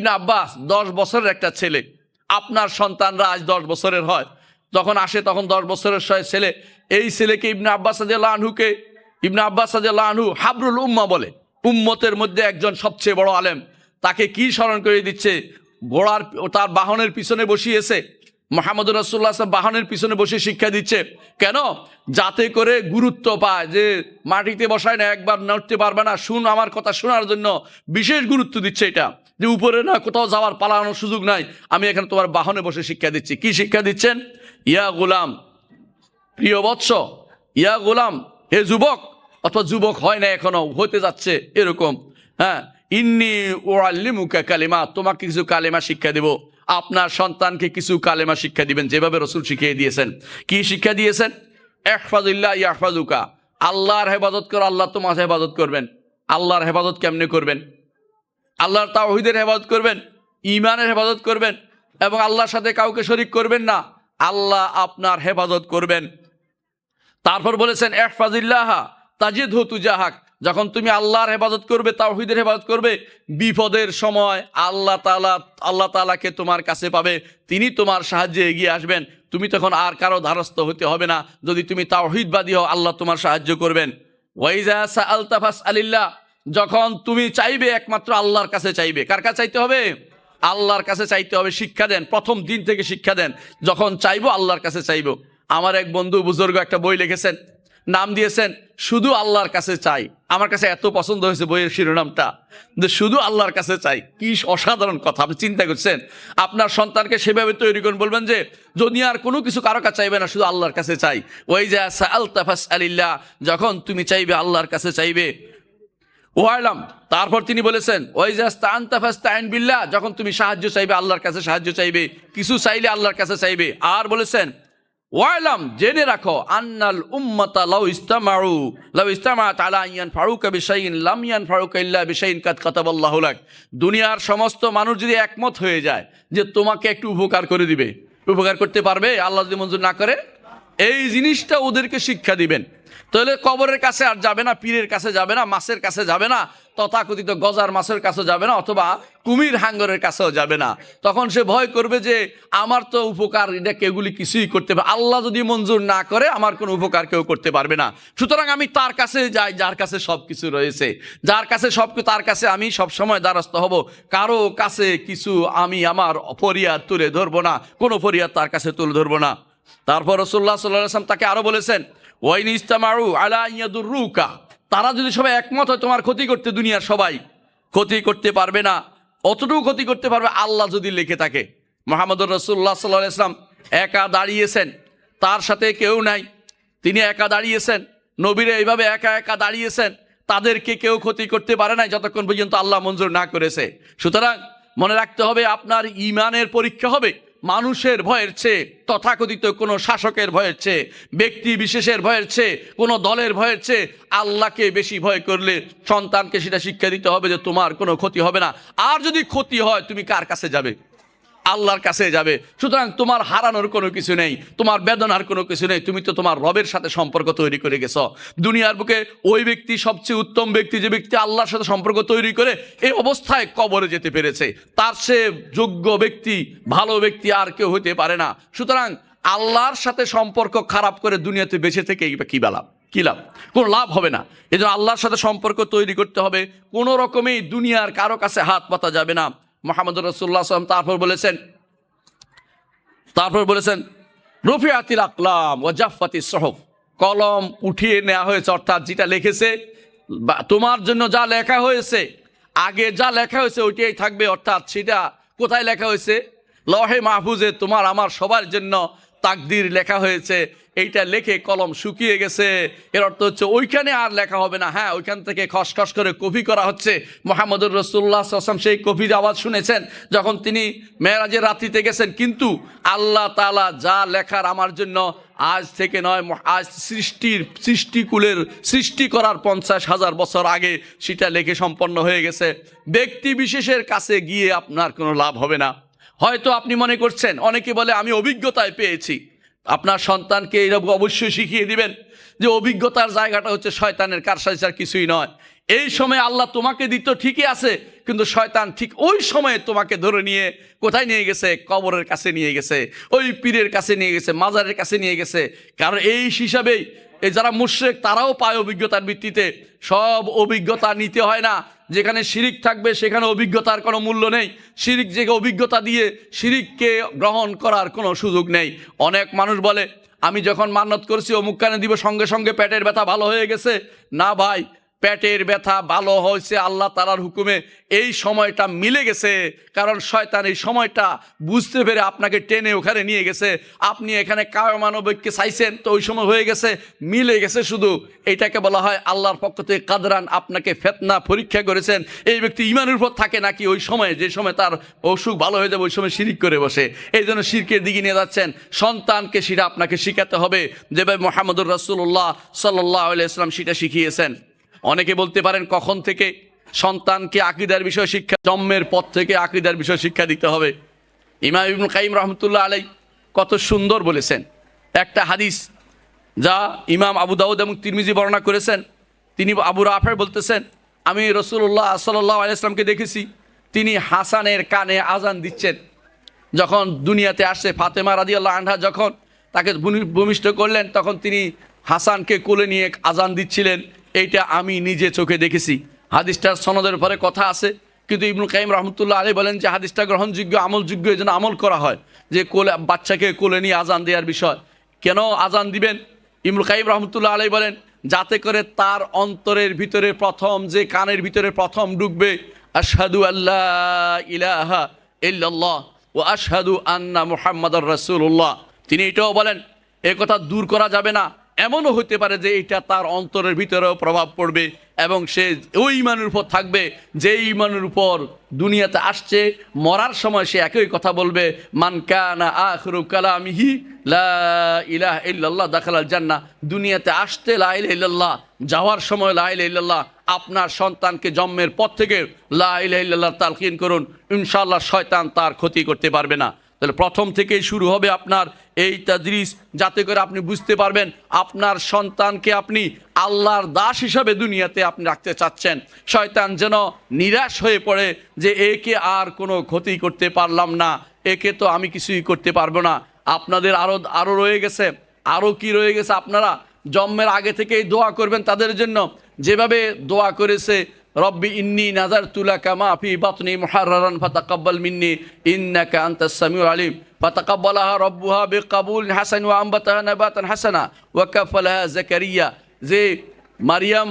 ইবনে আব্বাস দশ বছরের একটা ছেলে। আপনার সন্তানরা আজ দশ বছরের হয়। যখন আসে তখন দশ বছরের সয় ছেলে। এই ছেলেকে ইবনে আব্বাস সাদিয়াল্লাহ আনহুকে ইবনে আব্বাস সাদিয়াল্লাহ আনহু হাবরুল উম্মা বলে। উম্মতের মধ্যে একজন সবচেয়ে বড় আলেম। তাকে কি স্মরণ করে দিচ্ছে? ঘোড়ার তার বাহনের পিছনে বসিয়েছে। মোহাম্মদ রসুল্লাহ বাহনের পিছনে বসে শিক্ষা দিচ্ছে। কেন? যাতে করে গুরুত্ব পায় যে মাটিতে বসায় না, একবার নড়তে পারবে না। শুন, আমার কথা শোনার জন্য বিশেষ গুরুত্ব দিচ্ছে এটা। যে উপরে না, কোথাও যাওয়ার পালানোর সুযোগ নাই। আমি এখানে তোমার বাহনে বসে শিক্ষা দিচ্ছি। কি শিক্ষা দিচ্ছেন? ইয়া গোলাম, প্রিয় বৎস, ইয়া গোলাম, হে যুবক, অথবা যুবক হয় না এখনও হতে যাচ্ছে এরকম। হ্যাঁ ইন্নি ওয়াল্লিমুকা কালিমা, তোমাকে কিছু কালেমা শিক্ষা দেব। আপনার সন্তানকে কিছু কালেমা শিক্ষা দিবেন, যেভাবে রসুল শিখিয়ে দিয়েছেন। কি শিক্ষা দিয়েছেন? একফাজুল্লাহ ইয়াহফাজুকা আল্লাহর হেফাজত করো, আল্লাহ তোমার হেফাজত করবেন। আল্লাহর হেফাজত কেমনে করবেন? আল্লাহর তাওহিদের হেফাজত করবেন ইমানের হেফাজত করবেন এবং আল্লাহর সাথে কাউকে শরিক করবেন না, আল্লাহ আপনার হেফাজত করবেন। তারপর বলেছেন, এহফাজিল্লাহা তাজিদ হতু জাহাক যখন তুমি আল্লাহর হেফাজত করবে, তাওহিদের হেফাজত করবে, বিপদের সময় আল্লাহ তালা আল্লাহ তালাকে তোমার কাছে পাবে, তিনি তোমার সাহায্যে এগিয়ে আসবেন। তুমি তখন আর কারও ধারস্থ হতে হবে না। যদি তুমি তাওহিদবাদী হও, আল্লাহ তোমার সাহায্য করবেন। ওয়াইজা আলতাফাস আলিল্লাহ যখন তুমি চাইবে, একমাত্র আল্লাহর কাছে চাইবে। কার কাছে চাইতে হবে? আল্লাহর কাছে চাইতে হবে, শিক্ষা দেন। প্রথম দিন থেকে শিক্ষা দেন। যখন চাইব, আল্লাহর কাছে চাইব। আমার এক বন্ধু, বুজুর্গ, একটা বই লিখেছেন। নাম দিয়েছেন, শুধু আল্লাহর কাছে চাই। আমার কাছে এত পছন্দ হয়েছে বইয়ের শিরোনামটা যে, শুধু আল্লাহর কাছে চাই। কি অসাধারণ কথা, আপনি চিন্তা করছেন? আপনার সন্তানকে সেভাবে তৈরি করুন বলবেন যে দুনিয়ার কোনো কিছু কারও কাছে চাইবে না, শুধু আল্লাহর কাছে চাই। ওই যে আলতাফাস আলিল্লাহ যখন তুমি চাইবে, আল্লাহর কাছে চাইবে ওয়াইলাম তারপর তিনি বলেছেন ওই জাস্তান বিল্লা যখন তুমি সাহায্য চাইবে, আল্লাহর কাছে সাহায্য চাইবে, কিছু চাইলে আল্লাহর কাছে চাইবে। আর বলেছেন, ওয়াইলাম, জেনে রাখো, আন্নাল উম্মাতা লাউ ইস্তামাউ লাউ ইস্তামা তালা ইয়ান ফারুক বিশাইন লাম ইয়ান ফারুক ইল্লা বিশাইন কাত কাতাবাল্লাহু লাক। দুনিয়ার সমস্ত মানুষ যদি একমত হয়ে যায় যে তোমাকে একটু উপকার করে দিবে, উপকার করতে পারবে, আল্লাহ যদি মঞ্জুর না করে এই জিনিসটা ওদেরকে শিক্ষা দিবেন। তাহলে কবরের কাছে আর যাবে না, পীরের কাছে যাবে না, মাছের কাছে যাবে না, তথাকথিত গজার মাছের কাছে যাবে না, অথবা কুমির হাঙ্গরের কাছেও যাবে না। তখন সে ভয় করবে যে, আমার তো উপকার, এটা কেউগুলি কিছুই করতে পারে, আল্লাহ যদি মঞ্জুর না করে, আমার কোনো উপকার কেউ করতে পারবে না। সুতরাং আমি তার কাছে যাই, যার কাছে সব কিছু রয়েছে। যার কাছে সব তার কাছে আমি সব সময় দ্বারস্থ হব। কারও কাছে কিছু আমি আমার ফরিয়াদ তুলে ধরবো না, কোনো ফরিয়াদ তার কাছে তুলে ধরবো না। তারপর রসুল্লাহ সাল্লাহ আসলাম তাকে আরও বলেছেন, ওয়াইন ইস্তামারু আলা ইয়াদুররুকা তারা যদি সবাই একমত হয় তোমার ক্ষতি করতে দুনিয়ার সবাই, ক্ষতি করতে পারবে না। অতটুকু ক্ষতি করতে পারবে আল্লাহ যদি লেখে থাকে। মোহাম্মদুর রসুল্লাহ সাল্লাহ ইসলাম একা দাঁড়িয়েছেন, তার সাথে কেউ নাই। তিনি একা দাঁড়িয়েছেন, নবীরা এইভাবে একা একা দাঁড়িয়েছেন, তাদেরকে কেউ ক্ষতি করতে পারে নাই যতক্ষণ পর্যন্ত আল্লাহ মঞ্জুর না করেছে। সুতরাং মনে রাখতে হবে, আপনার ইমানের পরীক্ষা হবে। মানুষের ভয়ের চেয়ে, তথাকথিত কোনো শাসকের ভয়ের চেয়ে, ব্যক্তি বিশেষের ভয়ের চেয়ে, কোনো দলের ভয়ের চেয়ে আল্লাহকে বেশি ভয় করলে সন্তানকে সেটা শিক্ষা দিতে হবে যে তোমার কোনো ক্ষতি হবে না। আর যদি ক্ষতি হয়, তুমি কার কাছে যাবে? আল্লাহর কাছে যাবে। সুতরাং তোমার হারানোর কোনো কিছু নেই, তোমার বেদনার কোনো কিছু নেই, তুমি তো তোমার রবের সাথে সম্পর্ক তৈরি করে গেছো। দুনিয়ার বুকে ওই ব্যক্তি সবচেয়ে উত্তম ব্যক্তি, যে ব্যক্তি আল্লাহর সাথে সম্পর্ক তৈরি করে এই অবস্থায় কবরে যেতে পেরেছে। তার সে যোগ্য ব্যক্তি, ভালো ব্যক্তি আর কেউ হতে পারে না। সুতরাং আল্লাহর সাথে সম্পর্ক খারাপ করে দুনিয়াতে বেঁচে থেকে কি বেলা কি লাভ? কোনো লাভ হবে না। এই জন্য আল্লাহর সাথে সম্পর্ক তৈরি করতে হবে। কোনো রকমেই দুনিয়ার কারও কাছে হাত পাতা যাবে না। মোহাম্মদ রসুল্লাহ সাল্লাম তারপর বলেছেন তারপর বলেছেন রফিয়াতিল আকলাম ও জাফাতি সহফ। কলম উঠিয়ে নেওয়া হয়েছে, অর্থাৎ যেটা লিখেছে তোমার জন্য যা লেখা হয়েছে, আগে যা লেখা হয়েছে ওইটাই থাকবে, অর্থাৎ সেটা কোথায় লেখা হয়েছে? লহে মাহফুজে তোমার, আমার সবার জন্য তাকদির লেখা হয়েছে, এইটা লেখে কলম শুকিয়ে গেছে। এর অর্থ হচ্ছে ওইখানে আর লেখা হবে না। হ্যাঁ ওইখান থেকে খসখস করে কপি করা হচ্ছে। মোহাম্মদুর রসুল্লাহ আসলাম সেই কপির আওয়াজ শুনেছেন, যখন তিনি মেয়েরাজের রাত্রিতে গেছেন। কিন্তু আল্লাহ তালা যা লেখার আমার জন্য আজ থেকে নয় আজ সৃষ্টির সৃষ্টিকুলের সৃষ্টি করার পঞ্চাশ হাজার বছর আগে সেটা লেখে সম্পন্ন হয়ে গেছে। ব্যক্তি বিশেষের কাছে গিয়ে আপনার কোনো লাভ হবে না। হয়তো আপনি মনে করছেন, অনেকে বলে, আমি অভিজ্ঞতায় পেয়েছি। আপনার সন্তানকে এইরকম অবশ্যই শিখিয়ে দিবেন যে অভিজ্ঞতার জায়গাটা হচ্ছে শয়তানের কারসাজি কিছুই নয়। এই সময় আল্লাহ তোমাকে দিত ঠিকই আছে, কিন্তু শয়তান ঠিক ওই সময়ে তোমাকে ধরে নিয়ে কোথায় নিয়ে গেছে? কবরের কাছে নিয়ে গেছে, ওই পীরের কাছে নিয়ে গেছে, মাজারের কাছে নিয়ে গেছে। কারণ এই হিসাবেই, এই যারা মুশ্রেক, তারাও পায় অভিজ্ঞতার ভিত্তিতে। সব অভিজ্ঞতা নিতে হয় না যেখানে শিরিক থাকবে, সেখানে অভিজ্ঞতার কোনো মূল্য নেই। শিরিক যে অভিজ্ঞতা দিয়ে শিরিককে গ্রহণ করার কোনো সুযোগ নেই। অনেক মানুষ বলে, আমি যখন মান্নত করছি, অমুক কানে দিব, সঙ্গে সঙ্গে পেটের ব্যথা ভালো হয়ে গেছে। না ভাই পেটের ব্যথা ভালো হয়েছে, আল্লাহ তালার হুকুমে এই সময়টা মিলে গেছে। কারণ শয়তান এই সময়টা বুঝতে পেরে আপনাকে টেনে ওখানে নিয়ে গেছে। আপনি এখানে কায়মানবিককে চাইছেন, তো ওই সময় হয়ে গেছে, মিলে গেছে শুধু। এটাকে বলা হয় আল্লাহর পক্ষ থেকে কাদরান, আপনাকে ফেতনা পরীক্ষা করেছেন। এই ব্যক্তি ইমানের উপর থাকে নাকি ওই সময়, যে সময় তার অসুখ ভালো হয়ে যাবে, ওই সময় শিরিক করে বসে। এই জন্য শিরকের দিকে নিয়ে যাচ্ছেন। সন্তানকে সেটা আপনাকে শিখাতে হবে। যেভাবে মোহাম্মদুর রসুল্লাহ সাল্লাহ ইসলাম সেটা শিখিয়েছেন। অনেকে বলতে পারেন কখন থেকে সন্তানকে আকিদার বিষয় শিক্ষা, জন্মের পর থেকে আকিদার বিষয় শিক্ষা দিতে হবে। ইমাম ইবনুল কাইম রহমতুল্লাহ আলাই কত সুন্দর বলেছেন। একটা হাদিস যা ইমাম আবু দাউদ এবং তিরমিজি বর্ণনা করেছেন। তিনি আবু রাফের বলতেছেন, আমি রসুল্লাহ সাল্লাহ আলাইসলামকে দেখেছি, তিনি হাসানের কানে আজান দিচ্ছেন। যখন দুনিয়াতে আসে ফাতেমা রাদিয়াল্লাহ আনহা যখন তাকে ভূমি- ভূমিষ্ঠ করলেন, তখন তিনি হাসানকে কোলে নিয়ে আজান দিচ্ছিলেন। এইটা আমি নিজে চোখে দেখেছি। হাদিসটার সনদের পরে কথা আছে, কিন্তু ইবনুল কাইম রহমতুল্লাহ আলী বলেন যে হাদিসটা গ্রহণযোগ্য, আমলযোগ্য এই জন্য আমল করা হয় যে কোলে, বাচ্চাকে কোলে নিয়ে আজান দেওয়ার বিষয়। কেন আজান দিবেন? ইমরুল কাইম রহমতুল্লাহ আলাই বলেন, যাতে করে তার অন্তরের ভিতরে প্রথম, যে কানের ভিতরে প্রথম ঢুকবে, আশহাদু আল্লাহ ইলাহা ও আশহাদু আন্না মুহাম্মাদুর রাসূলুল্লাহ। তিনি এটাও বলেন, এ কথা দূর করা যাবে না এমনও হতে পারে যে এটা তার অন্তরের ভিতরেও প্রভাব পড়বে এবং সে ওই ইমানের উপর থাকবে, যে ইমানের উপর দুনিয়াতে আসছে, মরার সময় সে একই কথা বলবে, মান কানা আখরু কালামিহি, লা ইলাহ ইল্লাল্লাহ দাখালাল জান্নাহ। দুনিয়াতে আসতে লা ইলাহা ইল্লাল্লাহ, যাওয়ার সময় লা ইলাহা ইল্লাল্লাহ, আপনার সন্তানকে জন্মের পর থেকে লা ইলাহা ইল্লাল্লাহ তালকিন করুন ইনশাল্লাহ শয়তান তার ক্ষতি করতে পারবে না। তাহলে প্রথম থেকেই শুরু হবে আপনার এই তাদরিস যাতে করে আপনি বুঝতে পারবেন আপনার সন্তানকে আপনি আল্লাহর দাস হিসাবে দুনিয়াতে আপনি রাখতে চাচ্ছেন। শয়তান যেন নিরাশ হয়ে পড়ে যে একে আর কোনো ক্ষতি করতে পারলাম না, একে তো আমি কিছুই করতে পারব না। আপনাদের আরও আরও রয়ে গেছে আরও কি রয়ে গেছে আপনারা? জন্মের আগে থেকেই দোয়া করবেন তাদের জন্য। যেভাবে দোয়া করেছে রব্বি ইন্নি নাজার তুলা কামা ফি বাতনি মুহাররান ফাতাকাব্বাল মিন্নি, ইন্নাকা আনতাস সামিউল আলিম। ফাতাকাব্বালাহা রব্বুহা বিকাবুল হাসান ওয়া আম্বাতাহা নাবাতান হাসানা ওয়া কাফালাহা জাকারিয়া। যে মারিয়াম,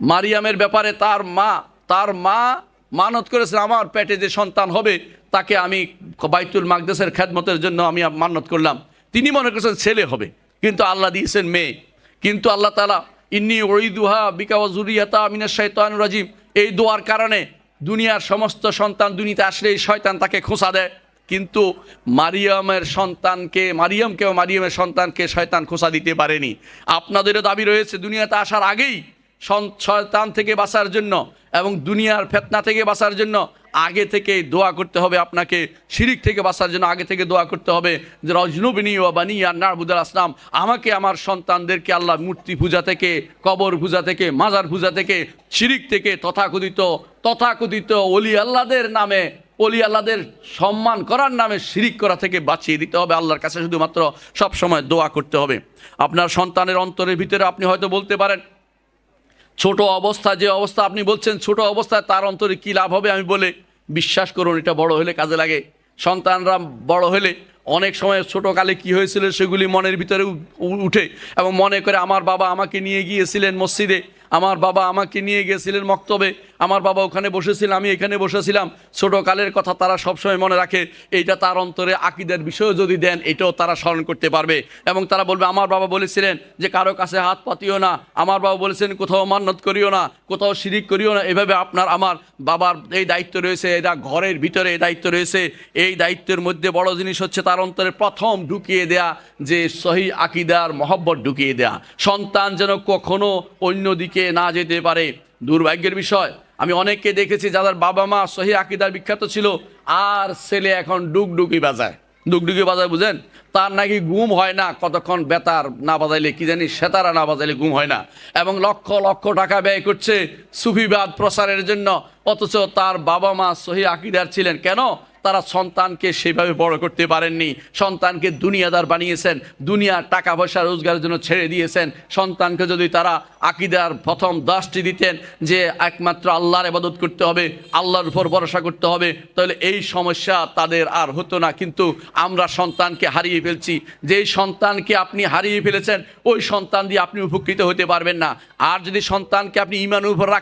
মারিয়ামের ব্যাপারে তার মা তার মা মানত করেছে, আমার পেটে যে সন্তান হবে, তাকে আমি বাইতুল মাকদেসের খেদমতের জন্য আমি মানত করলাম। তিনি মনে করেছেন ছেলে হবে, কিন্তু আল্লাহ দিয়েছেন মেয়ে। কিন্তু আল্লাহ তালা ইন্নি ওইদুহা বিকাওয়া জুরিয়াতা আমিনা শৈতান রাজিম। এই দোয়ার কারণে দুনিয়ার সমস্ত সন্তান দুনিয়াতে আসলে এই শয়তান তাকে খোঁচা দেয়। কিন্তু মারিয়ামের সন্তানকে মারিয়ামকেও মারিয়ামের সন্তানকে শয়তান খোঁচা দিতে পারেনি। আপনাদেরও দাবি রয়েছে, দুনিয়াতে আসার আগেই শয়তান থেকে বাঁচার জন্য এবং দুনিয়ার ফেতনা থেকে বাঁচার জন্য আগে থেকে দোয়া করতে হবে আপনাকে, শিরিক থেকে বাঁচার জন্য আগে থেকে দোয়া করতে হবে যে, রজনুবিনী ও বানিয়া নারবুদাল আসলাম, আমাকে আমার সন্তানদেরকে আল্লাহ মূর্তি পূজা থেকে, কবর পূজা থেকে, মাজার পূজা থেকে, শিরিক থেকে তথাকথিত তথাকথিত অলি আল্লাদের নামে, অলি আল্লাদের সম্মান করার নামে শিরিক করা থেকে বাঁচিয়ে দিতে হবে আল্লাহর কাছে শুধুমাত্র সব সময় দোয়া করতে হবে। আপনার সন্তানের অন্তরের ভিতরে আপনি হয়তো বলতে পারেন ছোট অবস্থা, যে অবস্থা আপনি বলছেন, ছোট অবস্থায় তার অন্তরে কী লাভ হবে আমি বলে বিশ্বাস করুন, এটা বড় হলে কাজে লাগে। সন্তানরা বড় হলে অনেক সময় ছোটোকালে কি হয়েছিল সেগুলি মনের ভিতরে উঠে এবং মনে করে, আমার বাবা আমাকে নিয়ে গিয়েছিলেন মসজিদে। আমার বাবা আমাকে নিয়ে গিয়েছিলেন মক্তবে। আমার বাবা ওখানে বসেছিল, আমি এখানে বসেছিলাম। ছোটোকালের কথা তারা সবসময় মনে রাখে, এইটা তার অন্তরে আকিদের বিষয়ও যদি দেন, এটাও তারা স্মরণ করতে পারবে। এবং তারা বলবে, আমার বাবা বলেছিলেন যে, কারও কাছে হাত পাতিও না। আমার বাবা বলেছেন, কোথাও মান্নত করিও না, কোথাও শিরিক করিও না। এভাবে আপনার, আমার বাবার এই দায়িত্ব রয়েছে এটা ঘরের ভিতরে এই দায়িত্ব রয়েছে। এই দায়িত্বের মধ্যে বড় জিনিস হচ্ছে তার অন্তরে প্রথম ঢুকিয়ে দেয়া, যে সহি আকিদার মহব্বত ঢুকিয়ে দেয়া। সন্তান যেন কখনো অন্যদিকে না যেতে পারে? দুর্ভাগ্যের বিষয়। আমি অনেককে দেখেছি যাদের বাবা মা সহি আকিদার বিখ্যাত ছিল, আর ছেলে এখন ডুকডুকি বাজায়। ডুগডুগি বাজায় বুঝেন? তার নাকি ঘুম হয় না, কতক্ষণ বেতার না বাজাইলে কি জানি সেতারা না বাজাইলে ঘুম হয় না। এবং লক্ষ লক্ষ টাকা ব্যয় করছে সুফিবাদ প্রসারের জন্য, অথচ তার বাবা মা সহি আকিদার ছিলেন। কেন? তারা সন্তানকে সেভাবে বড় করতে পারেননি। সন্তানকে দুনিয়াদার বানিয়েছেন দুনিয়ার টাকা পয়সা রোজগারের জন্য ছেড়ে দিয়েছেন। সন্তানকে যদি তারা আকিদার প্রথম দশটি দিতেন যে একমাত্র আল্লাহর ইবাদত করতে হবে, আল্লাহর উপর ভরসা করতে হবে, তাহলে এই সমস্যা তাদের আর হতো না। কিন্তু আমরা সন্তানকে হারিয়ে ফেলছি। যেই সন্তানকে আপনি হারিয়ে ফেলেছেন, ওই সন্তান দিয়ে আপনি উপকৃত হতে পারবেন না। আর যদি সন্তানকে আপনি ইমানের উপর রাখেন